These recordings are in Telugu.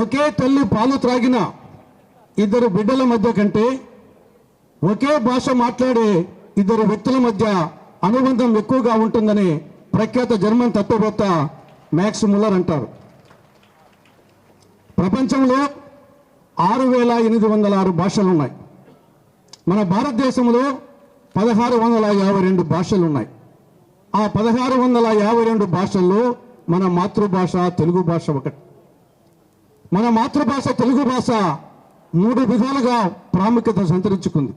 ఒకే తల్లి పాలు త్రాగిన ఇద్దరు బిడ్డల మధ్య కంటే ఒకే భాష మాట్లాడే ఇద్దరు వ్యక్తుల మధ్య అనుబంధం ఎక్కువగా ఉంటుందని ప్రఖ్యాత జర్మన్ తత్వవేత్త మ్యాక్స్ ముల్లర్ అంటారు. ప్రపంచంలో ఆరు వేల ఎనిమిది వందల ఆరు భాషలు ఉన్నాయి మన భారతదేశంలో పదహారు వందల యాభై రెండు భాషలు ఉన్నాయి ఆ పదహారు వందల యాభై రెండు భాషల్లో మన మాతృభాష తెలుగు భాష ఒకటి. మన మాతృభాష తెలుగు భాష మూడు విధాలుగా ప్రాముఖ్యత సంతరించుకుంది.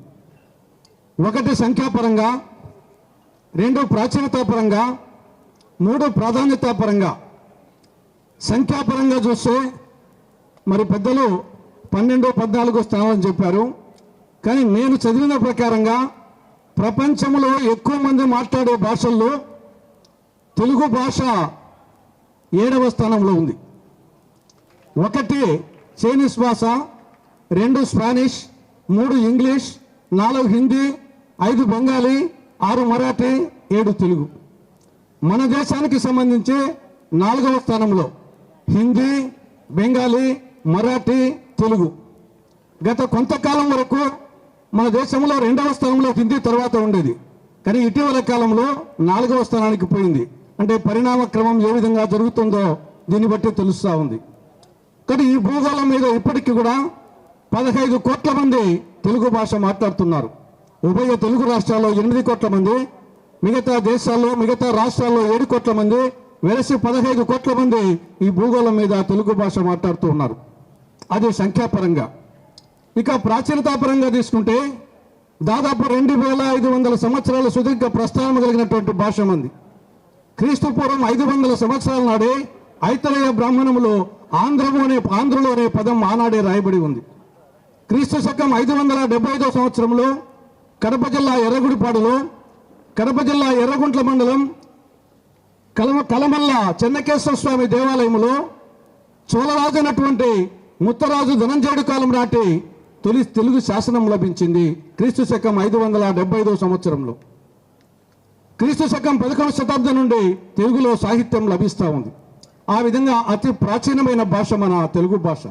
ఒకటి సంఖ్యాపరంగా రెండు ప్రాచీనతాపరంగా మూడు ప్రాధాన్యతాపరంగా. సంఖ్యాపరంగా చూస్తే మరి పెద్దలు పన్నెండు పద్నాలుగు స్థానాలని చెప్పారు. కానీ నేను చదివిన ప్రకారంగా ప్రపంచంలో ఎక్కువ మంది మాట్లాడే భాషల్లో తెలుగు భాష ఏడవ స్థానంలో ఉంది. ఒకటి చైనీస్ భాష రెండు స్పానిష్ మూడు ఇంగ్లీష్ నాలుగు హిందీ ఐదు బెంగాలీ ఆరు మరాఠీ ఏడు తెలుగు. మన దేశానికి సంబంధించి నాలుగవ స్థానంలో హిందీ బెంగాలీ మరాఠీ తెలుగు. గత కొంతకాలం వరకు మన దేశంలో రెండవ స్థానంలో హిందీ తర్వాత ఉండేది. కానీ ఇటీవల కాలంలో నాలుగవ స్థానానికి పోయింది. అంటే పరిణామ క్రమం ఏ విధంగా జరుగుతుందో దీన్ని బట్టి తెలుస్తూ ఉంది. కానీ ఈ భూగోళం మీద ఇప్పటికీ కూడా పదహైదు కోట్ల మంది తెలుగు భాష మాట్లాడుతున్నారు. ఉభయ తెలుగు రాష్ట్రాల్లో ఎనిమిది కోట్ల మంది మిగతా దేశాల్లో మిగతా రాష్ట్రాల్లో ఏడు కోట్ల మంది వెలసి పదహైదు కోట్ల మంది ఈ భూగోళం మీద తెలుగు భాష మాట్లాడుతూ ఉన్నారు. అది సంఖ్యాపరంగా. ఇక ప్రాచీనతాపరంగా తీసుకుంటే దాదాపు రెండు వేల ఐదు వందల సంవత్సరాల సుదీర్ఘ ప్రస్థానం కలిగినటువంటి భాష మంది. క్రీస్తుపూర్వం ఐదు వందల సంవత్సరాల నాడే ఐతరేయ బ్రాహ్మణములో ఆంధ్రము అనే ఆంధ్రలో అనే పదం ఆనాడే రాయబడి ఉంది. క్రీస్తు శకం ఐదు వందల డెబ్బై ఐదో సంవత్సరంలో కడప జిల్లా ఎర్రగుడిపాడులో కడప జిల్లా ఎర్రగుంట్ల మండలం కలమ కలమల్ల చెన్నకేశ్వర స్వామి దేవాలయంలో చోళరాజు అయినటువంటి ముత్తరాజు ధనంజయుడు కాలం నాటి తొలి తెలుగు శాసనం లభించింది క్రీస్తు శకం ఐదు వందల డెబ్బై ఐదో సంవత్సరంలో. క్రీస్తు శకం పదకొండవ శతాబ్దం నుండి తెలుగులో సాహిత్యం లభిస్తూ ఉంది. ఆ విధంగా అతి ప్రాచీనమైన భాష మన తెలుగు భాష.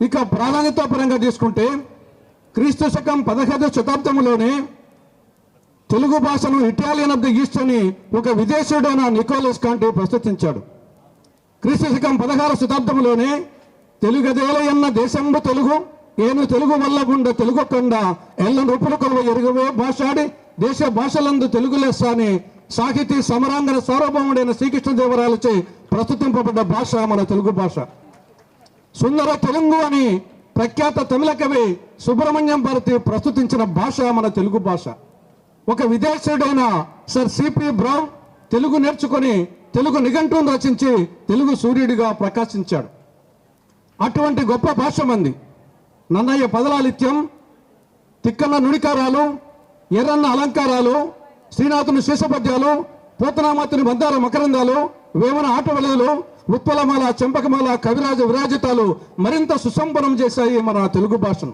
ఇక ప్రాధాన్యత పరంగా తీసుకుంటే క్రీస్తు శకం పదహైదు శతాబ్దంలోనే తెలుగు భాషను ఇటాలియన్ ఆఫ్ ది ఈస్ట్ అని ఒక విదేశీయుడైన నికోలస్ కాంటి ప్రస్తుతించాడు క్రీస్తు శకం పదహారు శతాబ్దంలోనే తెలుగదేలయన్న దేశంబు తెలుగు ఏను తెలుగు వల్లగుండ తెలుగు కొండ ఎల్ల రూపుల కొలువ ఎరుగవే భాషాడి దేశ భాషలందు తెలుగు లెస్స అని సాహితీ సమరాంగన సార్వభౌముడైన శ్రీకృష్ణదేవరాయలచే ప్రస్తుతింపబడ్డ భాష మన తెలుగు భాష. సుందర తెలుగు అని ప్రఖ్యాత తమిళ కవి సుబ్రహ్మణ్యం భారతి ప్రస్తుతించిన భాష మన తెలుగు భాష. ఒక విదేశీయుడైన సర్ సిపి బ్రౌన్ తెలుగు నేర్చుకొని తెలుగు నిఘంటును రచించి తెలుగు సూర్యుడిగా ప్రకాశించాడు. అటువంటి గొప్ప భాష మంది నన్నయ్య పదలాలిత్యం తిక్కన్న నుడికారాలు ఎర్రన్న అలంకారాలు శ్రీనాథుని శేషపద్యాలు పోతనామాతుని బందార మకరందాలు వేమన ఆటవలయలు ఉత్పలమాల చెంపకమాల కవిరాజ విరాజితాలు మరింత సుసంపన్నం చేశాయి మన తెలుగు భాషను.